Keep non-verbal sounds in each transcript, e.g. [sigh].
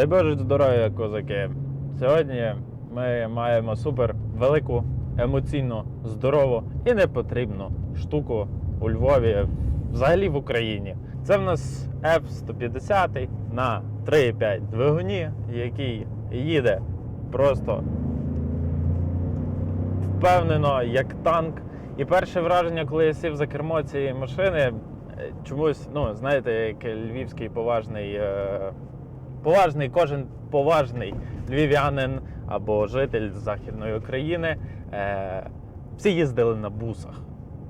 Дай Боже здоров'я, козаки. Сьогодні ми маємо супер велику, емоційно здорову і непотрібну штуку у Львові, взагалі в Україні. Це в нас F-150 на 3,5 двигуні, який їде просто впевнено, як танк. І перше враження, коли я сів за кермо цієї машини, е, чомусь, ну, знаєте, як львівський поважний, е, поважний, кожен поважний львів'янин або житель Західної України, е, всі їздили на бусах.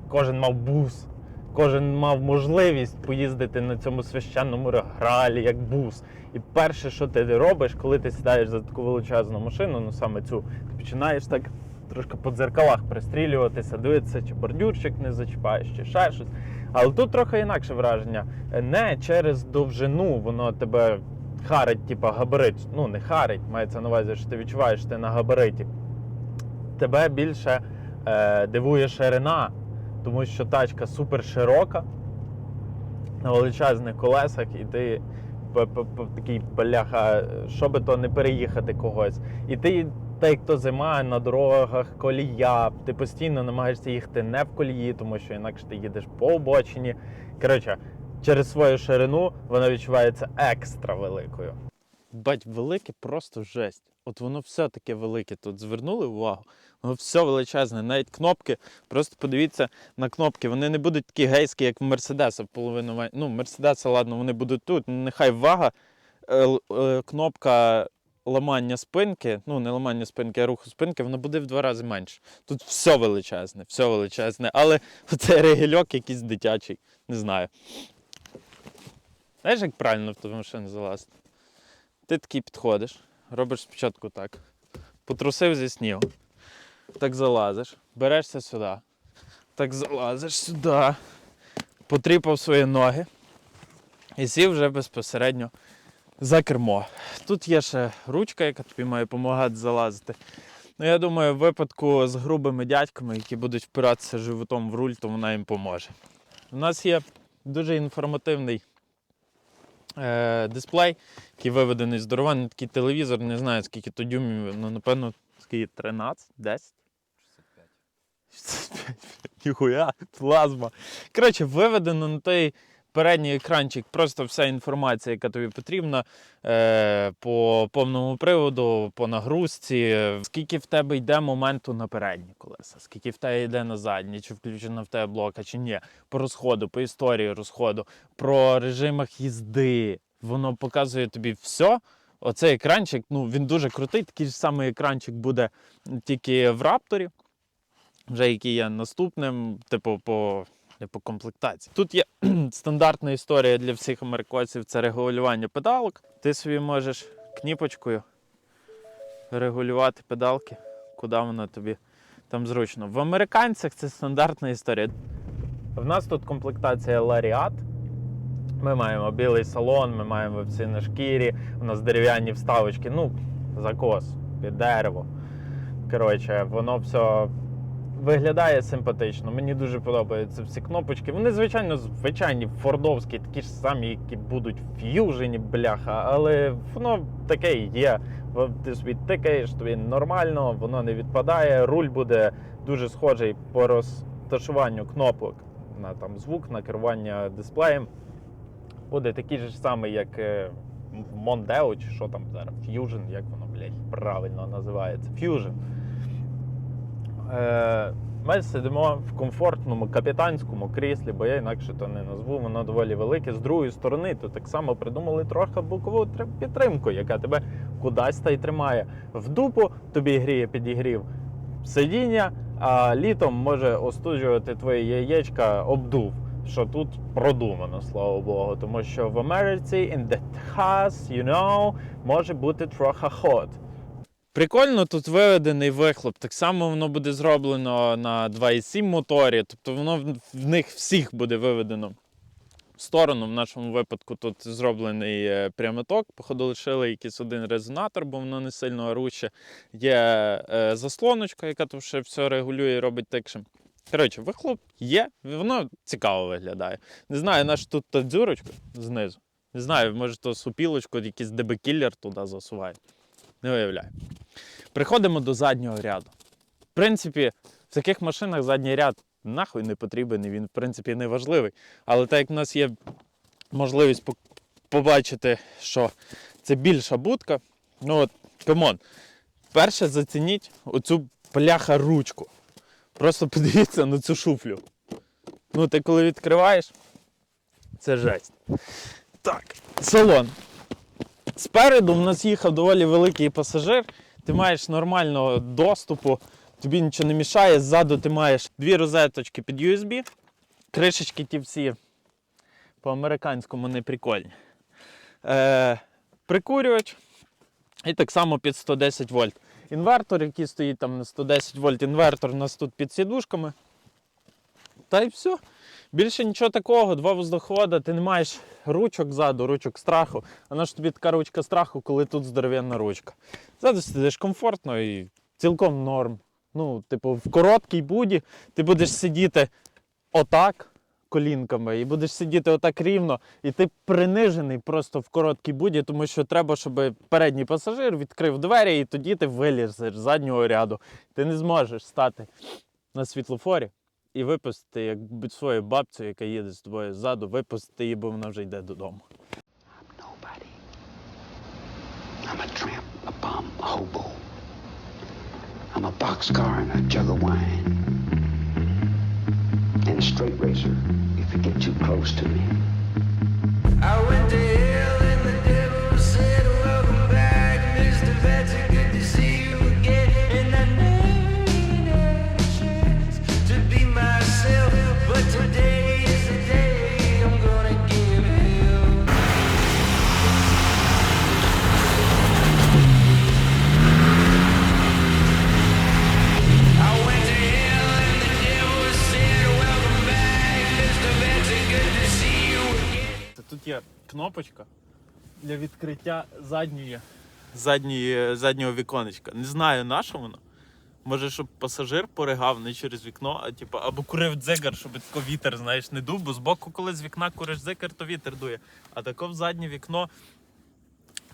Кожен мав бус, кожен мав можливість поїздити на цьому священному гралі, як бус. І перше, що ти робиш, коли ти сідаєш за таку величезну машину, ну саме цю, ти починаєш так трошки по дзеркалах пристрілюватися, дивитися, чи бордюрчик не зачіпаєш, чи ще щось. Але тут трохи інакше враження. Не через довжину воно тебе харить, типа габарит. Ну, не харить, мається на увазі, що ти відчуваєш, ти на габариті. Тебе більше е, дивує ширина, тому що тачка супер широка на величезних колесах, і ти такий бляха, що би то не переїхати когось. І ти, так як то зима на дорогах, колія, ти постійно намагаєшся їхати не в колії, тому що інакше ти їдеш по обочині. Коротше, через свою ширину вона відчувається екстра великою. Бать, велике просто жесть. От воно все таке велике. Тут звернули увагу. Воно все величезне, навіть кнопки. Просто подивіться на кнопки. Вони не будуть такі гейські, як в Мерседеса. Половину ну, Мерседеса, ладно, вони будуть тут. ну, Нехай вага. Е, е, Кнопка ламання спинки, ну не ламання спинки, а руху спинки, воно буде в два рази менше. Тут все величезне, все величезне. Але оцей регельок якийсь дитячий, не знаю. Знаєш, як правильно в ту машину залазити? Ти такий підходиш, робиш спочатку так. Потрусив зі снігу. Так залазиш, берешся сюди. Так залазиш сюди. Потріпав свої ноги. І сів вже безпосередньо за кермо. Тут є ще ручка, яка тобі має допомагати залазити. Ну, я думаю, в випадку з грубими дядьками, які будуть впиратися животом в руль, то вона їм поможе. У нас є дуже інформативний е, дисплей, який виведений здорований такий телевізор, не знаю скільки то дюймів, ну напевно, скільки 13, 10? 65. Ніхуя, плазма. Коротше, виведено на той передній екранчик просто вся інформація, яка тобі потрібна е, по повному приводу, по нагрузці, скільки в тебе йде моменту на передні колеса, скільки в тебе йде на задні, чи включена в тебе блока, чи ні, по розходу, по історії розходу, про режимах їзди. Воно показує тобі все. Оцей екранчик, ну він дуже крутий. Такий ж самий екранчик буде тільки в рапторі, вже який є наступним, типу, по, не по комплектації. Тут є [clears throat] стандартна історія для всіх американців це регулювання педалок. Ти собі можеш кніпочкою регулювати педалки, куди воно тобі там зручно. В американцях це стандартна історія. В нас тут комплектація Lariat. Ми маємо білий салон, ми маємо всі на шкірі, у нас дерев'яні вставочки, ну, закос під дерево. Коротше, воно все виглядає симпатично. Мені дуже подобаються всі кнопочки. Вони, звичайно, звичайні фордовські, такі ж самі, які будуть в ф'южені, бляха, але воно таке є. Ти собі тикаєш, тобі нормально, воно не відпадає. Руль буде дуже схожий по розташуванню кнопок на там звук, на керування дисплеєм. Буде такий ж самий, як Mondeo, чи що там зараз, Fusion, як воно, блядь, правильно називається. Fusion. Е, ми сидимо в комфортному капітанському кріслі, бо я інакше то не назву, воно доволі велике. З другої сторони, то так само придумали трохи бокову підтримку, яка тебе кудись та й тримає. В дупу тобі гріє підігрів сидіння, а літом може остуджувати твої яєчка обдув. Що тут продумано, слава Богу, тому що в Америці in the Texas, you know, може бути трохи hot. Прикольно тут виведений вихлоп. Так само воно буде зроблено на 2,7 моторі, тобто воно в- них всіх буде виведено в сторону. В нашому випадку тут зроблений е, прямоток. Походу лишили якийсь один резонатор, бо воно не сильно оруче. Є е, заслоночка, яка тут ще все регулює і робить тикшим. Коротше, вихлоп є, воно цікаво виглядає. Не знаю, наш тут та дзюрочка знизу. Не знаю, може то супілочку, якийсь дебекіллер туди засуває. Не уявляю. Приходимо до заднього ряду. В принципі, в таких машинах задній ряд нахуй не потрібен, і він, в принципі, не важливий. Але так як в нас є можливість побачити, що це більша будка, ну от, камон, перше зацініть оцю пляха ручку. Просто подивіться на цю шуфлю. Ну, ти коли відкриваєш, це жесть. Так, салон. Спереду в нас їхав доволі великий пасажир. Ти маєш нормального доступу, тобі нічого не мішає. Ззаду ти маєш дві розеточки під USB. Кришечки ті всі по-американському не прикольні. Е, прикурювач. І так само під 110 вольт. Інвертор, який стоїть там на 110 вольт, інвертор у нас тут під сідушками. Та й все. Більше нічого такого, два воздухода, ти не маєш ручок ззаду, ручок страху. Вона ж тобі така ручка страху, коли тут здоровенна ручка. Ззаду сидиш комфортно і цілком норм. Ну, типу, в короткій буді ти будеш сидіти отак колінками, і будеш сидіти отак рівно, і ти принижений просто в короткій буді, тому що треба, щоб передній пасажир відкрив двері, і тоді ти вилізеш з заднього ряду. Ти не зможеш стати на світлофорі і випустити як б- свою бабцю, яка їде з тобою ззаду, випустити її, бо вона вже йде додому. Nobody. I'm a tramp, a bum, a hobo. I'm a boxcar and a jug of wine. And a straight razor if you get too close to me. I went to кнопочка для відкриття задньої, задньої, заднього віконечка. Не знаю, на що воно. Може, щоб пасажир поригав не через вікно, а типу, або курив дзигар, щоб вітер, знаєш, не дув, бо збоку, коли з вікна куриш дзигар, то вітер дує. А тако в заднє вікно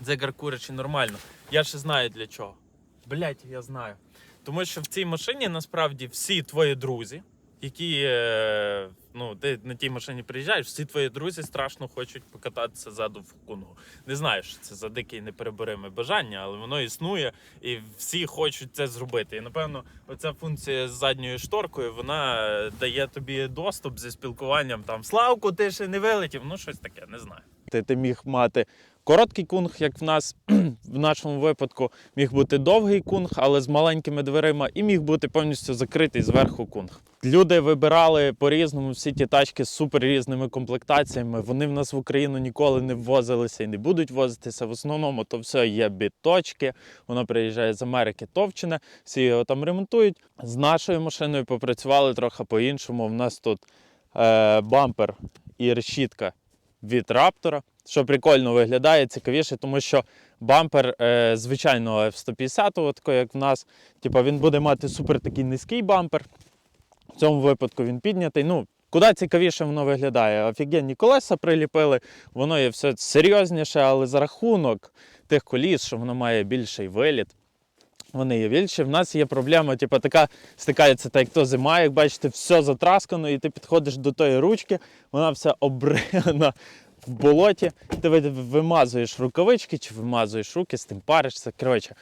дзигар і нормально. Я ще знаю для чого. Блять, я знаю. Тому що в цій машині насправді всі твої друзі, які е, ну, ти на тій машині приїжджаєш, всі твої друзі страшно хочуть покататися ззаду в кунгу. Не знаю, що це за дике і неперебориме бажання, але воно існує, і всі хочуть це зробити. І напевно, оця функція з задньою шторкою вона е, дає тобі доступ зі спілкуванням там Славку, ти ще не вилетів. Ну, щось таке, не знаю. Ти, ти міг мати короткий кунг, як в нас [clears throat] в нашому випадку, міг бути довгий кунг, але з маленькими дверима, і міг бути повністю закритий зверху кунг. Люди вибирали по-різному всі ті тачки з супер різними комплектаціями. Вони в нас в Україну ніколи не ввозилися і не будуть возитися. В основному то все є біточки. Воно приїжджає з Америки товчене, всі його там ремонтують. З нашою машиною попрацювали трохи по-іншому. В нас тут е, бампер і решітка від раптора, що прикольно виглядає, цікавіше, тому що бампер е, звичайного F-150, от як в нас, типу, він буде мати супер такий низький бампер. В цьому випадку він піднятий. Ну, куди цікавіше воно виглядає. Офігенні колеса приліпили, воно є все серйозніше, але за рахунок тих коліс, що воно має більший виліт. Вони є більші. В нас є проблема, типу, така стикається, так як то зима, як бачите, все затраскано, і ти підходиш до тої ручки, вона вся обрина в болоті. Ти вимазуєш рукавички чи вимазуєш руки, з тим паришся. Коротше,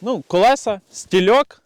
ну, колеса, стільок,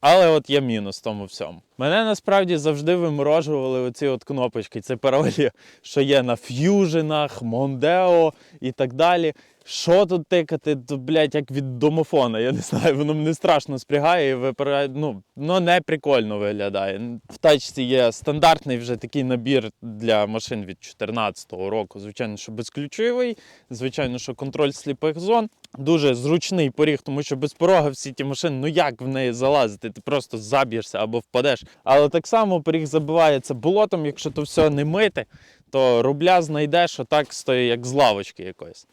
але от є мінус в тому всьому. Мене насправді завжди виморожували оці от кнопочки. Це паролі, що є на ф'юженах, Мондео і так далі. Що тут тикати, то, блядь, як від домофона. Я не знаю, воно мене страшно спрягає і випирає. Ну, ну не прикольно виглядає. В тачці є стандартний вже такий набір для машин від 2014 року. Звичайно, що безключовий, звичайно, що контроль сліпих зон. Дуже зручний поріг, тому що без порога всі ті машини, ну як в неї залазити? Ти просто заб'єшся або впадеш. Але так само поріг забивається болотом, якщо то все не мити, то рубля знайдеш отак стоїть, як з лавочки якоїсь.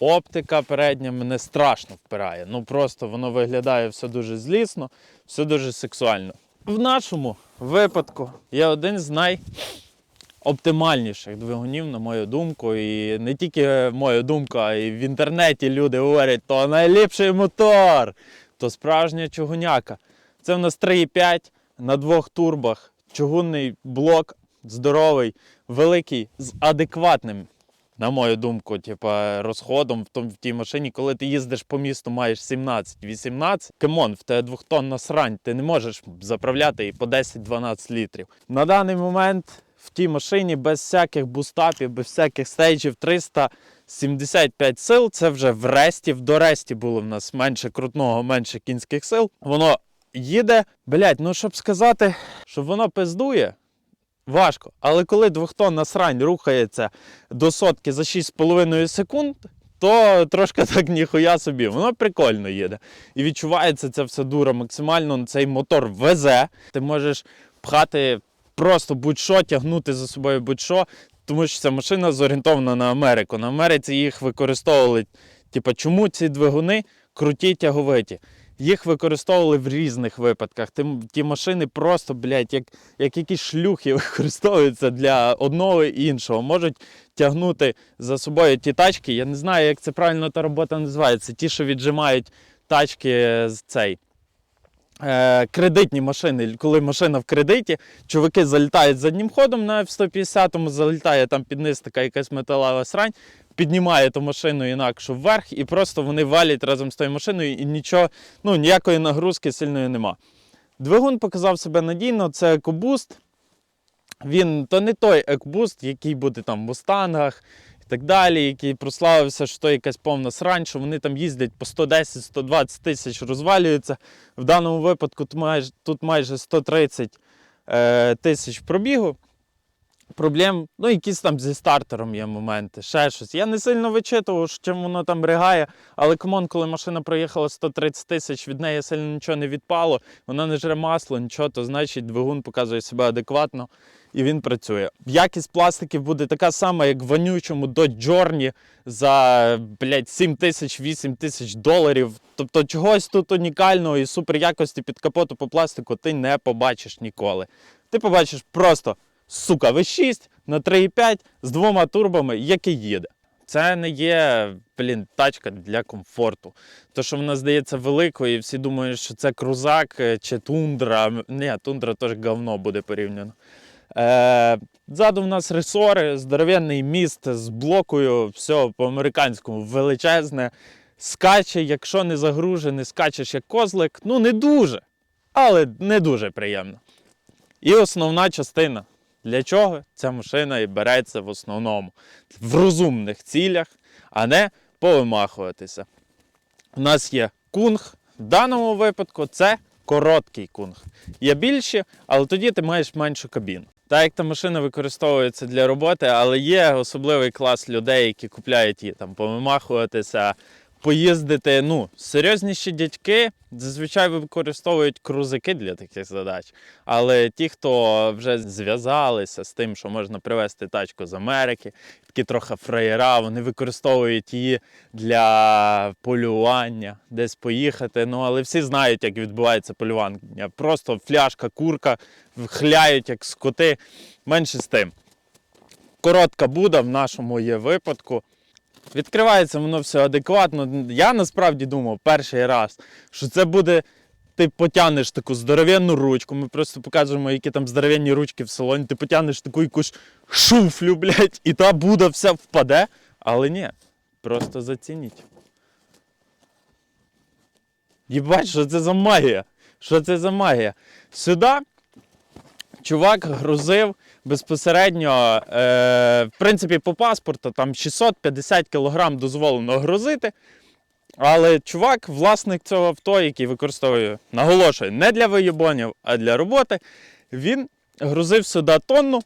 Оптика передня мене страшно впирає. Ну просто воно виглядає все дуже злісно, все дуже сексуально. В нашому випадку є один з оптимальніших двигунів, на мою думку. І не тільки мою думку, а й в інтернеті люди говорять, то найліпший мотор, то справжня чугуняка. Це в нас 3,5 на двох турбах, чугунний блок, здоровий, великий, з адекватним, на мою думку, типа, розходом в, том, в тій машині, коли ти їздиш по місту, маєш 17-18, кемон, в тебе двохтонна срань, ти не можеш заправляти її по 10-12 літрів. На даний момент в тій машині без всяких бустапів, без всяких стейджів 375 сил. Це вже в ресті. В доресті було в нас менше крутного, менше кінських сил. Воно їде, блять, ну щоб сказати, що воно пиздує. Важко. Але коли двохтонна срань рухається до сотки за 6,5 секунд, то трошки так ніхуя собі. Воно прикольно їде. І відчувається це все дура максимально. Цей мотор везе. Ти можеш пхати просто будь-що, тягнути за собою будь-що, тому що ця машина зорієнтована на Америку. На Америці їх використовували. Типа, чому ці двигуни круті тяговиті? Їх використовували в різних випадках. Ті, машини просто, блядь, як, як якісь шлюхи [laughs] використовуються для одного і іншого. Можуть тягнути за собою ті тачки. Я не знаю, як це правильно та робота називається. Ті, що віджимають тачки з цей. Е, кредитні машини, коли машина в кредиті, чуваки залітають заднім ходом на F-150, залітає там під низ така якась металева срань, піднімає ту машину інакше вверх, і просто вони валять разом з тою машиною, і нічого, ну, ніякої нагрузки сильної нема. Двигун показав себе надійно, це EcoBoost. Він то не той EcoBoost, який буде там в мустангах так далі, який прославився, що то якась повна срань, що вони там їздять по 110-120 тисяч, розвалюються. В даному випадку тут майже, тут майже 130 е, тисяч пробігу. Проблем, ну, якісь там зі стартером є моменти, ще щось. Я не сильно вичитував, чим воно там ригає, але комон, коли машина проїхала 130 тисяч, від неї сильно нічого не відпало, вона не жре масло, нічого, то значить двигун показує себе адекватно і він працює. Якість пластиків буде така сама, як в вонючому Dodge Journey за блядь, 7 тисяч, 8 тисяч доларів. Тобто чогось тут унікального і супер якості під капоту по пластику ти не побачиш ніколи. Ти побачиш просто сука V6 на 3,5 з двома турбами, який їде. Це не є блін, тачка для комфорту. То, що вона здається великою, і всі думають, що це крузак е, чи тундра. Ні, тундра теж говно буде порівняно. Е, ззаду в нас ресори, здоровенний міст з блокою, все по-американському величезне. Скаче, якщо не загружений, скачеш як козлик. Ну, не дуже, але не дуже приємно. І основна частина. Для чого ця машина і береться в основному? В розумних цілях, а не повимахуватися. У нас є кунг. В даному випадку це короткий кунг. Є більші, але тоді ти маєш меншу кабіну. Так як та машина використовується для роботи, але є особливий клас людей, які купляють її там повимахуватися, поїздити. Ну, серйозніші дядьки зазвичай використовують крузаки для таких задач. Але ті, хто вже зв'язалися з тим, що можна привезти тачку з Америки, такі трохи фраєра, вони використовують її для полювання, десь поїхати. Ну, але всі знають, як відбувається полювання. Просто фляжка, курка, хляють як скоти. Менше з тим. Коротка буда в нашому є випадку. Відкривається воно все адекватно. Я насправді думав перший раз, що це буде. Ти потягнеш таку здоровенну ручку. Ми просто покажемо, які там здоровенні ручки в салоні. Ти потягнеш таку якусь шуфлю, блядь, і та буда вся впаде. Але ні, просто зацініть. Єбать, що це за магія? Що це за магія? Сюди чувак грузив безпосередньо, е, в принципі, по паспорту там 650 кг дозволено грузити. Але чувак, власник цього авто, який використовує, наголошую, не для виєбонів, а для роботи, він грузив сюди тонну.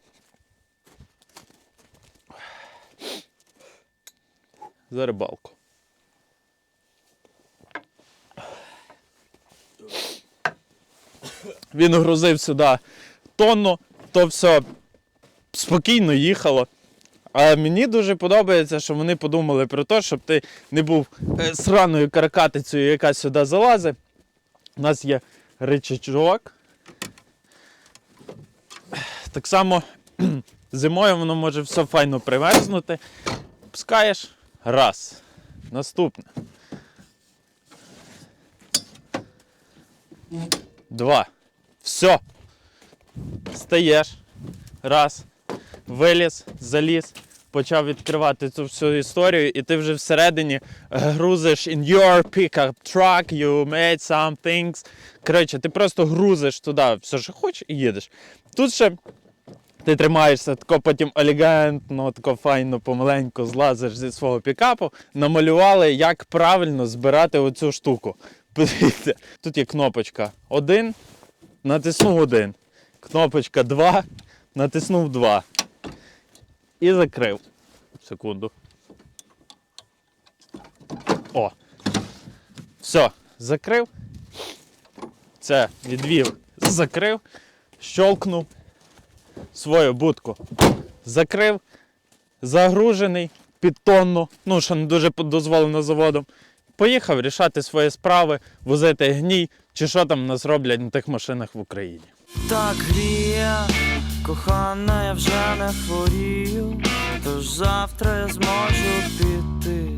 За рибалку. Він грузив сюди тонну, то все спокійно їхало. А мені дуже подобається, що вони подумали про те, щоб ти не був е, сраною каракатицею, яка сюди залазить. У нас є речачок. Так само [clears throat] Зимою воно може все файно примерзнути. Пускаєш раз. Наступне. Два. Все. Стаєш. Раз. Виліз, заліз, почав відкривати цю всю історію, і ти вже всередині е, грузиш in your pickup truck, you made some things. Коротше, ти просто грузиш туди все, що хочеш, і їдеш. Тут ще ти тримаєшся тако потім елегантно, тако файно, помаленьку злазиш зі свого пікапу. Намалювали, як правильно збирати оцю штуку. Подивіться, тут є кнопочка 1, натиснув 1. Кнопочка 2, натиснув 2. І закрив. Секунду. О. Все, закрив. Це відвів, закрив, щолкнув свою будку. Закрив, загружений під тонну, ну, що не дуже дозволено заводом. Поїхав рішати свої справи, возити гній, чи що там нас роблять на тих машинах в Україні. Так гріє, кохана, я вже не хворію, тож завтра я зможу піти.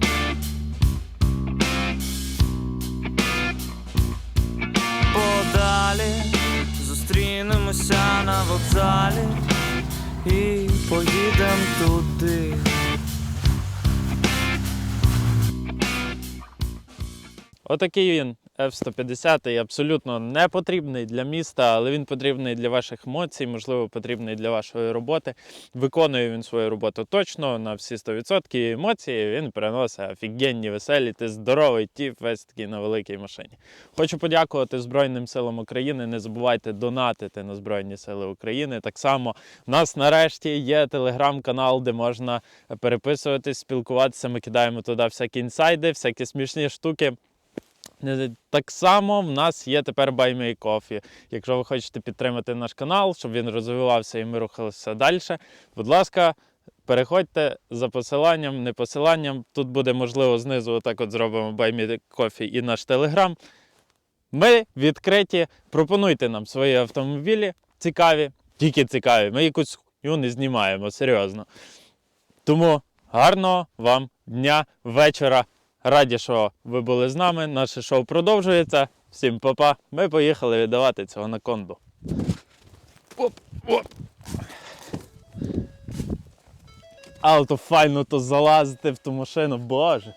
Подалі зустрінемося на вокзалі і поїдем туди. Отакий він F-150 абсолютно не потрібний для міста, але він потрібний для ваших емоцій, можливо, потрібний для вашої роботи. Виконує він свою роботу точно на всі 100%. І емоції він приносить офігенні, веселі, ти здоровий тіп, весь такий на великій машині. Хочу подякувати Збройним силам України. Не забувайте донатити на Збройні Сили України. Так само в нас нарешті є телеграм-канал, де можна переписуватись, спілкуватися. Ми кидаємо туди всякі інсайди, всякі смішні штуки. Не- Так само в нас є тепер Buy Coffee. Якщо ви хочете підтримати наш канал, щоб він розвивався і ми рухалися далі, будь ласка, переходьте за посиланням, не посиланням. Тут буде можливо знизу, отак от зробимо Buy Me Coffee і наш телеграм. Ми відкриті. Пропонуйте нам свої автомобілі цікаві, тільки цікаві. Ми якусь хуйню не знімаємо, серйозно. Тому гарного вам дня, вечора. Раді, що ви були з нами. Наше шоу продовжується. Всім па-па. Ми поїхали віддавати цього на конду. Оп, оп. Але то файно то залазити в ту машину, боже.